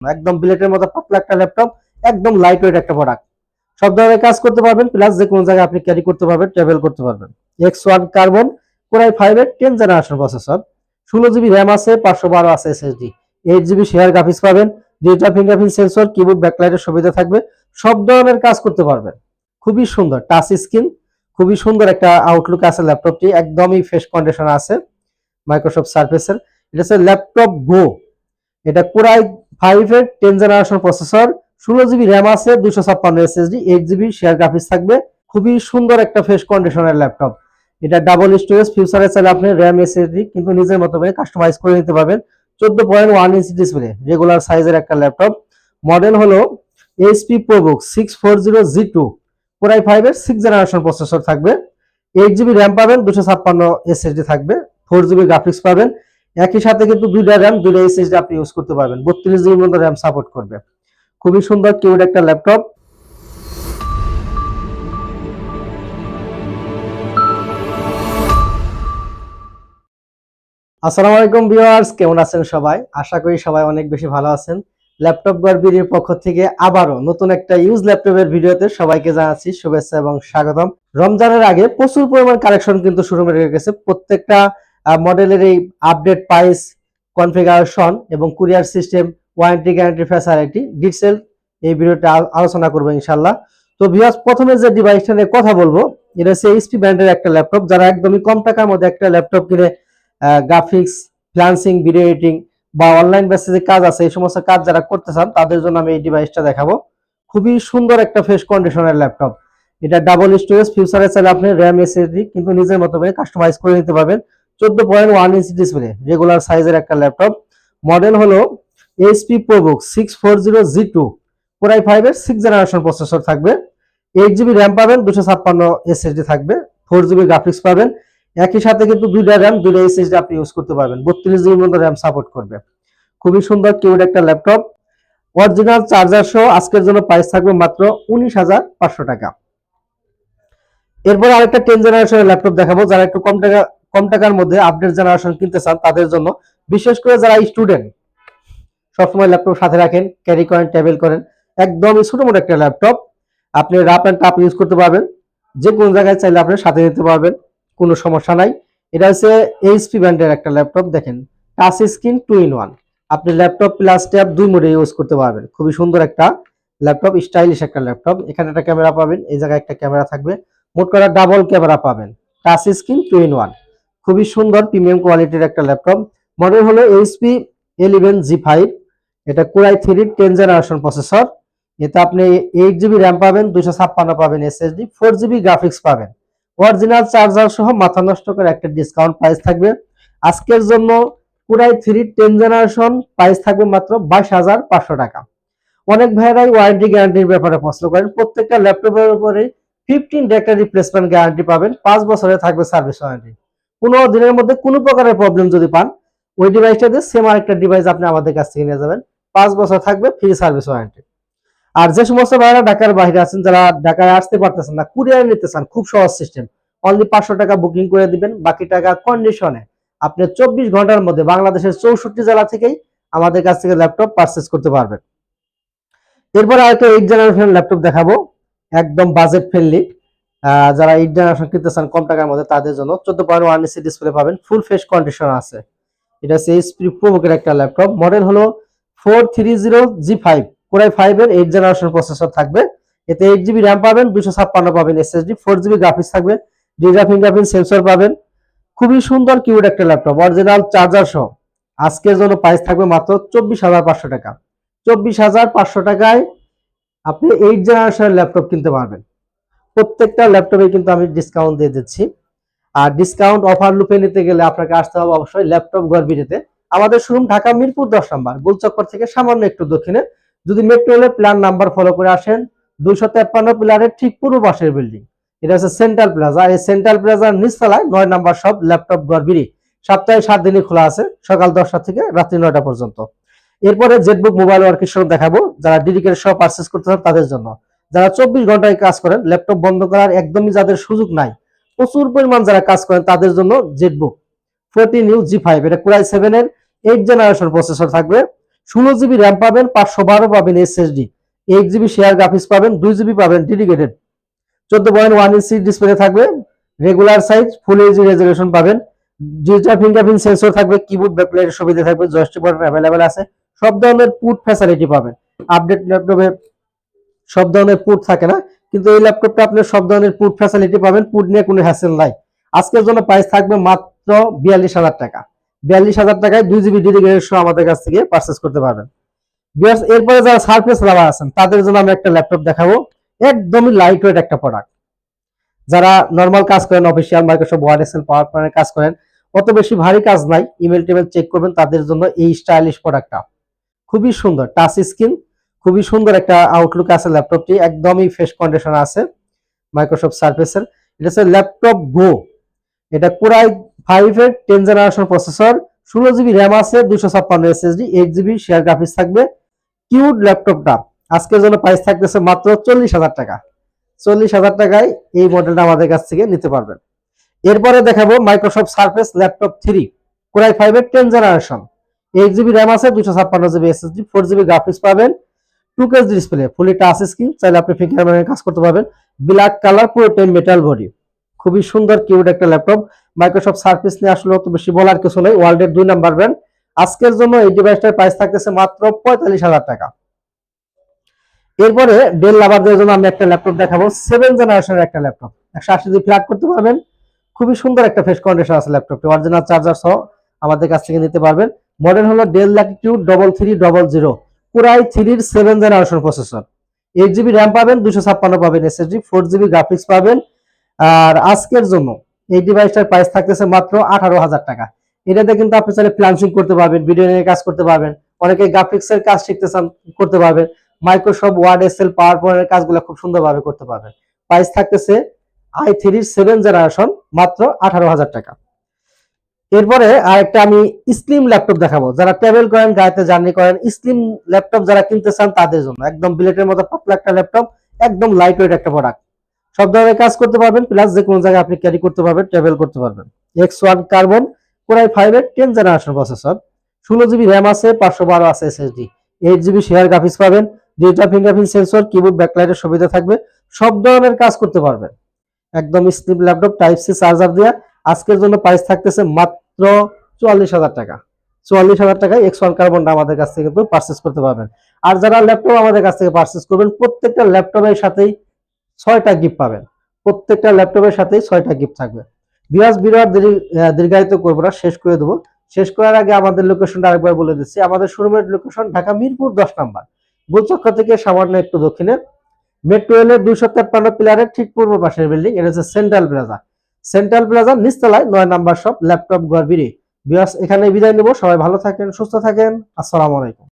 একদম বিলেটের মতো পাতলা একটা ল্যাপটপ একদম লাইট ওয়েট একটা প্রোডাক্ট সব ধরনের কাজ করতে পারবেন প্লাস যে কোনো জায়গায় আপনি ক্যারি করতে পারবেন ট্রাভেল করতে পারবেন। X one carbon core i ফাইভের টেন জেনারেশন প্রসেসর ষোলো জিবি র্যাম আছে, পাঁচশো বারো আছে SSD eight GB share graphics পাবেন ডিজিটাল ফিঙ্গারপ্রিন্ট সেন্সর কিবোর্ড ব্যাকলাইটের সুবিধা থাকবে, সব ধরনের কাজ করতে পারবেন। খুবই সুন্দর টাচ স্ক্রিন খুবই সুন্দর একটা আউটলুক আছে ল্যাপটপটি একদমই ফ্রেশ কন্ডিশন আছে মাইক্রোসফট সার্ফেসের এটা হচ্ছে ল্যাপটপ গো এটা কোরাই ফাইভ এর টেন জেনারেশন প্রসেসর ষোলো জিবি র্যাম আছে দুশো ছাপ্পান্ন SSD eight GB share graphics থাকবে। খুবই সুন্দর একটা ফ্রেশ কন্ডিশনের ল্যাপটপ এটা ডাবল স্টোরেজ ফিউচারে চাইলে আপনি র্যাম এসএসডি কিন্তু নিজের মতো করে কাস্টমাইজ করে নিতে পারবেন। চোদ্দ point one inch display regular সাইজের একটা ল্যাপটপ মডেল হলো HP ProBook six four zero G two core i five এর সিক্স জেনারেশন প্রসেসর থাকবে। এইট জিবি র্যাম পাবেন দুশো ছাপ্পান্ন এসএসডি থাকবে। ফোর জিবি গ্রাফিক্স পাবেন। একই সাথে কিন্তু দুইটা র্যাম দুইটা এসএসডি আপনি ইউজ করতে পারবেন। বত্রিশ জিবির মতো র্যাম সাপোর্ট করবে। খুবই সুন্দর কিউড একটা ল্যাপটপ আসসালামু আলাইকুম ভিউয়ার্স কেমন আছেন সবাই? আশা করি সবাই অনেক বেশি ভালো আছেন। ল্যাপটপ গড়বির পক্ষ থেকে আবারও নতুন একটা ইউজ ল্যাপটপের ভিডিওতে সবাইকে জানাচ্ছি শুভেচ্ছা এবং স্বাগতম। রমজানের আগে প্রচুর পরিমাণ কালেকশন কিন্তু শুরু হয়ে গেছে। প্রত্যেকটা মডেলের এই আপডেট প্রাইস কনফিগারেশন এবং courier system warranty guarantee facility detail এই ভিডিওতে আল- আলোচনা করব ইনশাল্লাহ তো ভিউয়ার্স প্রথমে যে ডিভাইসটা নিয়ে কথা বলব, এটা হচ্ছে এইচপি ব্র্যান্ডের একটা ল্যাপটপ যারা একদমই কম টাকার মধ্যে একটা ল্যাপটপ কিনে গ্রাফিক্স ফ্লান্সিং ভিডিও এডিটিং বা অনলাইন বেসে যে কাজ আছে, এই সমস্ত কাজ যারা করতে চান, তাদের জন্য আমি এই ডিভাইসটা দেখাবো। খুবই সুন্দর একটা ফ্রেশ কন্ডিশনের ল্যাপটপ এটা ডাবল স্টোরেজ ফিউচারে চাইলে আপনি র্যাম এসএসডি কিন্তু নিজের মতো করে কাস্টমাইজ করে নিতে পারবেন। চোদ্দ point one inch display regular সাইজের একটা ল্যাপটপ মডেল হলো HP ProBook six four zero G two core i five এর সিক্স জেনারেশন প্রসেসর থাকবে। এইট জিবি র্যাম পাবেন, দুশো ছাপ্পান্ন এসএসডি থাকবে ফোর জিবি গ্রাফিক্স পাবেন। একই সাথে কিন্তু দুইটা র্যাম দুইটা এসএসডি আপনি ইউজ করতে পারবেন। বত্রিশ জিবির মতো র্যাম সাপোর্ট করবে। খুবই সুন্দর কিউড একটা ল্যাপটপ অরিজিনাল চার্জার সহ আজকের জন্য প্রাইস থাকবে মাত্র উনিশ হাজার পাঁচশো টাকা। এরপর আরেকটা টেন জেনারেশনের ল্যাপটপ দেখাবো, যারা একটু কম টাকা কম টাকার মধ্যে আপডেট জেনারেশন কিনতে চান তাদের জন্য, বিশেষ করে যারা স্টুডেন্ট সবসময় ল্যাপটপ সাথে রাখেন ক্যারি করেন ট্যাবেল করেন একদমই ছোট মোটো একটা ল্যাপটপ আপনি রাপ অ্যান্ড টাপ ইউজ করতে পারবেন যে কোনো জায়গায় চাইলে আপনি সাথে নিতে পারবেন, কোনো সমস্যা নাই। এটা হচ্ছে এইচপি ব্র্যান্ডের একটা ল্যাপটপ দেখেন touch screen two in one আপনি ল্যাপটপ প্লাস ট্যাব দুই মোডে ইউজ করতে পারবেন, খুবই সুন্দর একটা ল্যাপটপ স্টাইলিশ একটা ল্যাপটপ এখানে একটা ক্যামেরা পাবেন, এই জায়গায় একটা ক্যামেরা থাকবে, মোট করা ডাবল ক্যামেরা পাবেন touch screen two in one খুবই সুন্দর প্রিমিয়াম কোয়ালিটির একটা ল্যাপটপ। মডেল হলো এইচপি এলিভেন জি ফাইভ। এটা core i three ten generation processor. এতে আপনি এইট জিবি র্যাম পাবেন দুশো ছাপ্পান্ন পাবেন এসএসডি ফোর জিবি গ্রাফিক্স পাবেন। অরিজিনাল চার্জার সহ মাথা নষ্ট করে একটা ডিসকাউন্ট প্রাইস থাকবে। আজকের জন্য পুরাই থ্রি টেন জেনারেশন প্রাইস থাকবে মাত্র বাইশ হাজার পাঁচশো টাকা। অনেক ভাইরাই ওয়ারেন্টি গ্যারান্টির ব্যাপারে প্রশ্ন করেন, প্রত্যেকটা ল্যাপটপের উপরে ফিফটিন ডে একটা রিপ্লেসমেন্ট গ্যারান্টি পাবেন, পাঁচ বছরে থাকবে সার্ভিস ওয়ারেন্টি পনেরো দিনের মধ্যে কোনো প্রকারের প্রবলেম যদি পান, ওই ডিভাইসটাতে সেম আরেকটা ডিভাইস আপনি আমাদের কাছ থেকে নিয়ে যাবেন। পাঁচ বছর থাকবে ফ্রি সার্ভিস ওয়ারেন্টি আর যে সমস্ত ভাইরা ঢাকার বাইরে আছেন, যারা ঢাকায় আসতে পারতেছেন না কুরিয়ার নিতে চান, খুব সহজ সিস্টেম অনলি পাঁচশো টাকা বুকিং করে দিবেন, বাকি টাকা কন্ডিশনে আপনি চব্বিশ ঘণ্টার মধ্যে বাংলাদেশের চৌষট্টি জেলা থেকেই আমাদের কাছ থেকে ল্যাপটপ পারচেস করতে পারবেন। এরপর আরেকটা এইট জেনারেশন ল্যাপটপ দেখাবো, একদম বাজেট ফ্রেন্ডলি যারা জেনারেশন কিনতে চান কম টাকার মধ্যে তাদের জন্য চোদ্দ পয়েন্ট ওয়ান ইসি ডিসপ্লে পাবেন ফুল ফেস কন্ডিশন আছে। এটা হচ্ছে এইচপি প্রোবুকের একটা ল্যাপটপ মডেল হলো four three zero G five core i five এর এইট জেনারেশন প্রসেসর থাকবে। এতে এইট জিবি র্যাম পাবেন দুশো ছাপ্পান্ন পাবেন এসএসডি ফোর জিবি গ্রাফিক্স থাকবে ডিজিটাল ফিঙ্গারপ্রিন্ট সেন্সর পাবেন। খুবই সুন্দর কিউড একটা ল্যাপটপ অরিজিনাল চার্জার সহ। আজকের জন্য প্রাইস থাকবে মাত্র চব্বিশ হাজার পাঁচশো টাকা। চব্বিশ হাজার পাঁচশো টাকায় আপনি এইট জেনারেশনের ল্যাপটপ কিনতে পারবেন। প্রত্যেকটা ল্যাপটপে কিন্তু আমি ডিসকাউন্ট দিয়ে দিচ্ছি। আর ডিসকাউন্ট অফার লুপে নিতে গেলে আপনাকে আসতে হবে অবশ্যই ল্যাপটপ গড়বিড়িতে আমাদের শোরুম ঢাকা মিরপুর দশ নম্বর, গোলচক্কর থেকে সামান্য একটু দক্ষিণে। যদি মেট্রো রেলের প্ল্যান নাম্বার ফলো করে আসেন, দুইশো তেপ্পান্ন প্লারের ঠিক পূর্ব পাশের বিল্ডিং এটা হচ্ছে সেন্ট্রাল প্লাজা এই সেন্ট্রাল প্লাজার নিচতলায় নয় নাম্বার সব ল্যাপটপ গড়বিড়ি সপ্তাহে সাত দিনই খোলা আছে, সকাল দশটা থেকে রাত্রি নয়টা পর্যন্ত। এরপরে জেটবুক মোবাইল ওয়ার্কের সঙ্গে দেখাবো। যারা ডেডিকেট সব পারচেস করতে চান তাদের জন্য। যারা চব্বিশ ঘন্টায় কাজ করেন, ল্যাপটপ বন্ধ করার একদমই যাদের সুযোগ নাই, প্রচুর পরিমাণ যারা কাজ করেন তাদের জন্য ZenBook fourteen U G five এটা কুরাই সেভেন এর এইট জেনারেশন প্রসেসর থাকবে। ষোলো জিবি র্যাম পাবেন, পাঁচশো বারো পাবেন SSD eight GB share graphics পাবেন, দুই জিবি পাবেন ডেডিকেটেড চোদ্দ পয়েন্ট ওয়ান ইঞ্চি ডিসপ্লে থাকবে regular size full HD resolution পাবেন। ডিজিটাল ফিঙ্গারপ্রিন্ট সেন্সর থাকবে কিবোর্ড ব্যাকলাইটের সুবিধা থাকবে জয়স্টিক বাটন অ্যাভেলেবেল আছে, সব ধরনের পুট ফ্যাসিলিটি পাবেন। আপডেট ল্যাপটপে সব ধরনের পুট থাকে না। কিন্তু এই ল্যাপটপটা আপনি সব ধরনের পুট ফ্যাসিলিটি পাবেন, পুট নিয়ে কোনো হ্যাসেল নাই। আজকের জন্য প্রাইস থাকবে মাত্র বিয়াল্লিশ হাজার টাকা। বিয়াল্লিশ হাজার টাকায় দুই জিবি ডেডিকেটেড সহ আমাদের কাছ থেকে পারচেস করতে পারবেন। এরপরে যারা সার্ফেস লাভার আছেন, তাদের জন্য আমি একটা ল্যাপটপ দেখাবো। একদমই লাইট ওয়েট একটা প্রোডাক্ট যারা নর্মাল কাজ করেন অফিসিয়াল মাইক্রোসফট ওয়ার্ড এক্সেল পাওয়ার পয়েন্টের কাজ করেন, অত বেশি ভারী কাজ নাই। ইমেল টেমেল চেক করবেন, তাদের জন্য এই স্টাইলিশ প্রোডাক্টটা খুবই সুন্দর টাচ স্ক্রিন খুবই সুন্দর একটা আউটলুক আছে ল্যাপটপটি, একদমই ফ্রেশ কন্ডিশন আছে মাইক্রোসফট সার্ফেসের এটা হচ্ছে ল্যাপটপ গো এটা কোরাই ফাইভ এর টেন জেনারেশন প্রসেসর ষোলো জিবি র্যাম আছে দুশো ছাপ্পান্ন SSD eight GB share graphics থাকবে। কিউড ল্যাপটপটা। আজকের জন্য প্রাইস থাকতেছে মাত্র চল্লিশ হাজার টাকা। চল্লিশ হাজার টাকায় এই মডেলটা আমাদের কাছ থেকে নিতে পারবেন। এরপরে দেখাবো Microsoft Surface laptop three core i five এর ten generation eight GB RAM আছে দুশো ছাপ্পান্ন GB SSD four GB graphics পাবেন। Two case display fully touch screen চাইলে আপনি ফিঙ্গারপ্রিন্টের কাজ করতে পারবেন। ব্ল্যাক কালার পুরো টেন মেটাল বডি খুবই সুন্দর কিউট একটা ল্যাপটপ মাইক্রোসফট সার্ফেস নিয়ে আসলে অত বেশি বলার কিছু নেই। ওয়ার্ল্ডের দুই নাম্বার ব্র্যান্ড আজকের জন্য এই ডিভাইসটার প্রাইস থাকতেছে মাত্র পঁয়তাল্লিশ হাজার টাকা। এরপরে ডেল লাভারদের জন্য আমি একটা ল্যাপটপ দেখাবো। সেভেন জেনারেশনের একটা ল্যাপটপ একশো আশি জিবি ফ্ল্যাট করতে পারবেন। খুবই সুন্দর একটা ফেস কন্ডিশন আছে ল্যাপটপটি অরিজিনাল চার্জার সহ আমাদের কাছ থেকে নিতে পারবেন। মডেল হলো Dell Latitude double three double zero পুরাই থ্রির seven generation processor eight GB RAM পাবেন দুশো ছাপ্পান্ন পাবেন এসএসডি ফোর জিবি গ্রাফিক্স পাবেন। আর আজকের জন্য এই ডিভাইসটার প্রাইস থাকতেছে মাত্র আঠারো হাজার টাকা। এটাতে কিন্তু আপনি চাইলে ফ্লান্সিং করতে পারবেন ভিডিও নিয়ে কাজ করতে পারবেন। অনেকে গ্রাফিক্স এর কাজ শিখতে চান, করতে পারবেন। মাইক্রোসফট ওয়ার্ড এক্সেল পাওয়ার পয়েন্টের কাজগুলো খুব সুন্দরভাবে করতে পারবেন। প্রাইস থাকতেছে আই থ্রির সেভেন জেনারেশন মাত্র আঠারো হাজার টাকা। এরপরে আরেকটা আমি স্লিম ল্যাপটপ দেখাবো। যারা ট্রাভেল করেন, গাড়িতে জার্নি করেন, স্লিম ল্যাপটপ যারা কিনতে চান, তাদের জন্য। একদম বিলেটের মতো পাতলা একটা ল্যাপটপ, একদম লাইট ওয়েট একটা প্রোডাক্ট সব ধরনের কাজ করতে পারবেন প্লাস যে কোনো জায়গায় আপনি ক্যারি করতে পারবেন ট্রাভেল করতে পারবেন। X one carbon core i five এর টেন জেনারেশন প্রসেসর ষোলো জিবি র্যাম আছে, পাঁচশো বারো আছে SSD eight GB share graphics পাবেন ডিজিটাল ফিঙ্গারপ্রিন্ট সেন্সর কিবোর্ড ব্যাকলাইটের সুবিধা থাকবে, সব ধরনের কাজ করতে পারবেন। একদম slim laptop type C charger দিয়ে। আজকের জন্য প্রাইস থাকতেছে মাত্র চুয়াল্লিশ হাজার টাকা। চুয়াল্লিশ হাজার টাকায় এক্স ওয়ান কার্বনটা আমাদের কাছ থেকে কিন্তু পারচেস করতে পারবেন। আর যারা ল্যাপটপ আমাদের কাছ থেকে পারচেস করবেন, প্রত্যেকটা ল্যাপটপের সাথেই ছয়টা গিফট পাবেন। প্রত্যেকটা ল্যাপটপের সাথেই ছয়টা গিফট থাকবে। বিরাজ বিরাট দীর্ঘায়িত করব না, শেষ করে দেবো। শেষ করার আগে আমাদের লোকেশনটা আরেকবার বলে দিচ্ছি। আমাদের শোরুমের লোকেশন ঢাকা মিরপুর দশ নাম্বার। গোলচক্র থেকে সামান্য একটু দক্ষিণে। মেট্রো রেলের দুইশো তেপ্পান্ন পিলারের ঠিক পূর্ব পাশের বিল্ডিং এটা হচ্ছে সেন্ট্রাল প্লাজা সেন্ট্রাল প্লাজা নিচতলায় নয় নাম্বার শপ ল্যাপটপ গড়বিরি বিয়াস এখানে বিদায় নেব। সবাই ভালো থাকেন, সুস্থ থাকেন। আসসালামু আলাইকুম।